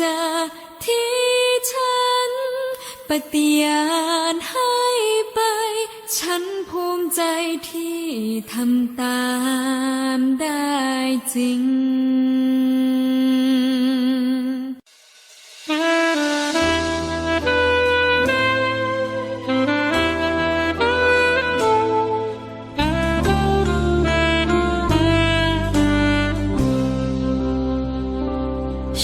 จะที่ฉัน ปฏิญาณให้ไป ฉันภูมิใจที่ทำตามได้จริง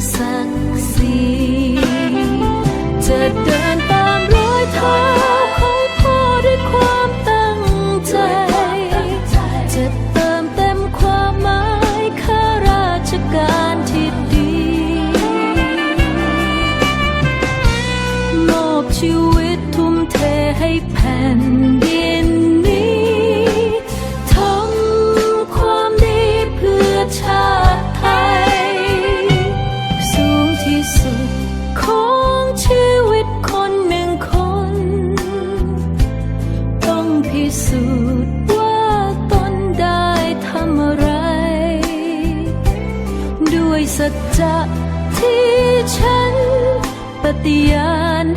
算 Tiyan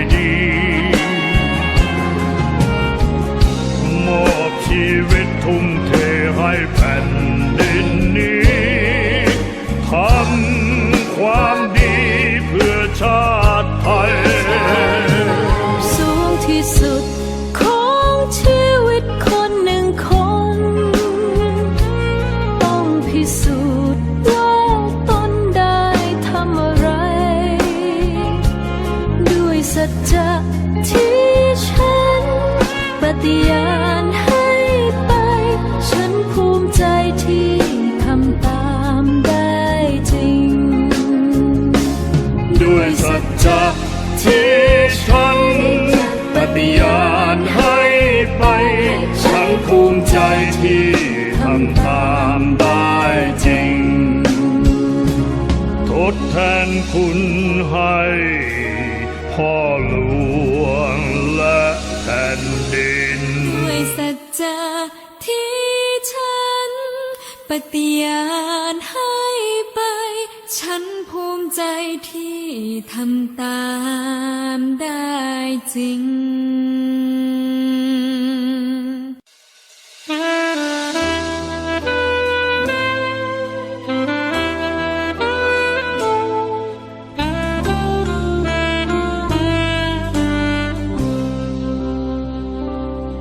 คุณให้พ่อหลวงและแผ่นดินด้วยสัจจะที่ฉัน ปฏิญาณให้ไป ฉันภูมิใจที่ทำตามได้จริง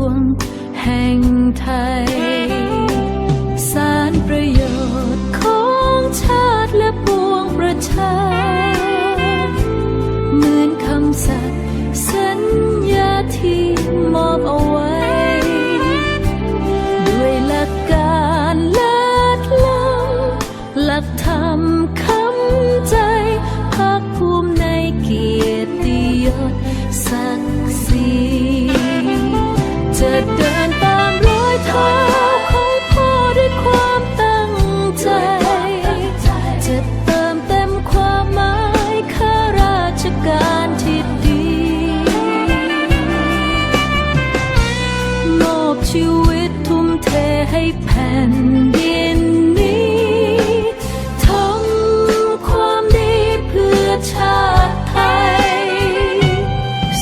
ง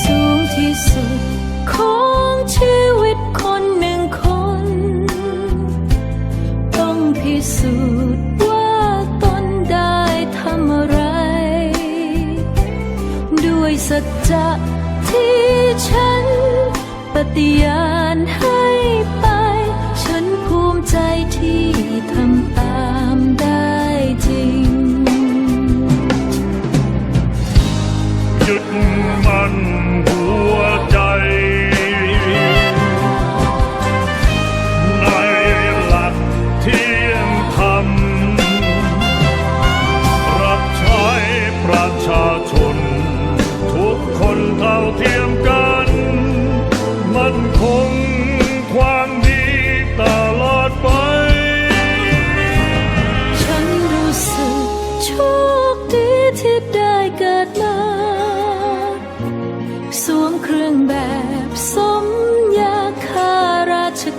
สูงที่สุดของชีวิตคนหนึ่งคนต้องพิสูจน์ว่าตนได้ทำอะไรด้วยสัจจะที่ฉันปฏิญาณ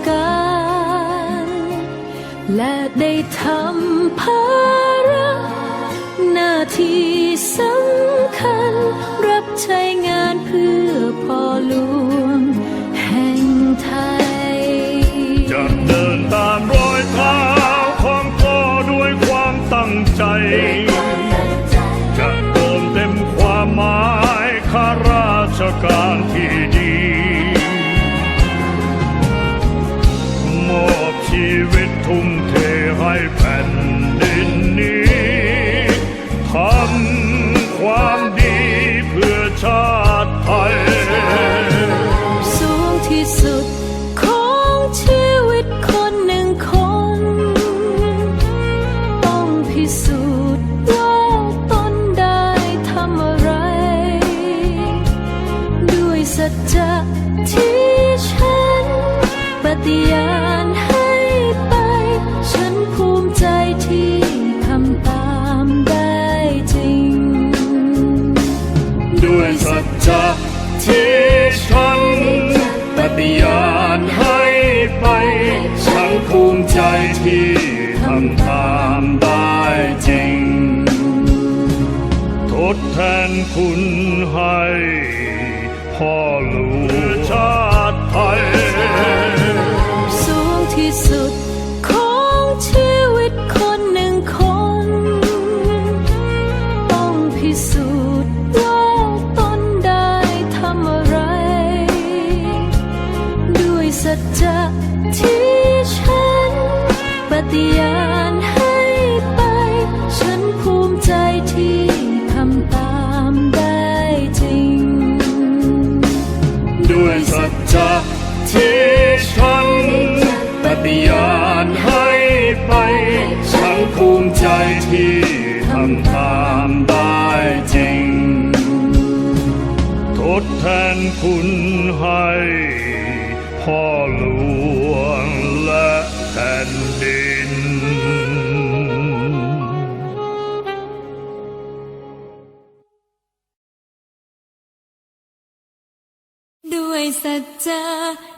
การ และได้ทำภาระหน้าที่สำคัญ รับใช้งานเพื่อพ่อหลวงแห่งไทย จะเดินตามรอยเท้าของพ่อด้วยความตั้งใจ ที่ฉันปฏิญาณให้ไป ฉันภูมิใจที่ทำตามได้จริง ทดแทนคุณให้พ่อหลวงชาติไทยสูงที่สุด ที่ฉันปฏิญาณให้ไปฉันภูมิใจที่ทำตามได้จริง ทดแทนคุณให้พ่อหลวงและแผ่นดินด้วยสัจจะ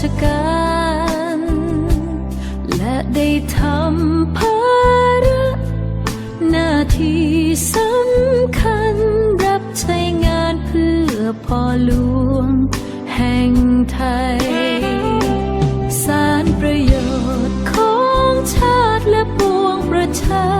ชการ และได้ทำภาระหน้าที่สำคัญรับใช้งานเพื่อพ่อหลวงแห่งไทย สารประโยชน์ของชาติและปวงประชา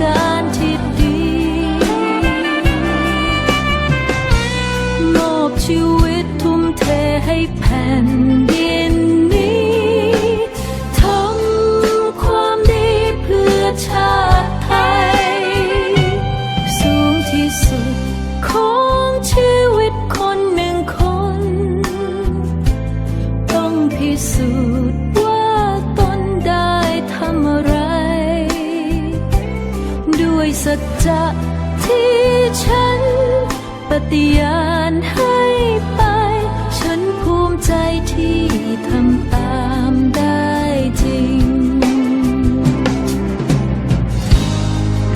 God. จะที่ฉัน ปฏิญาณให้ไป ฉันภูมิใจที่ทำตามได้จริง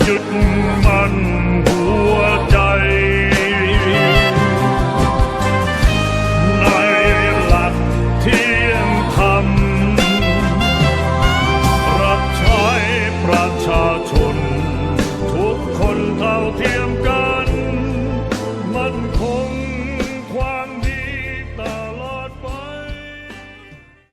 ยึดมัน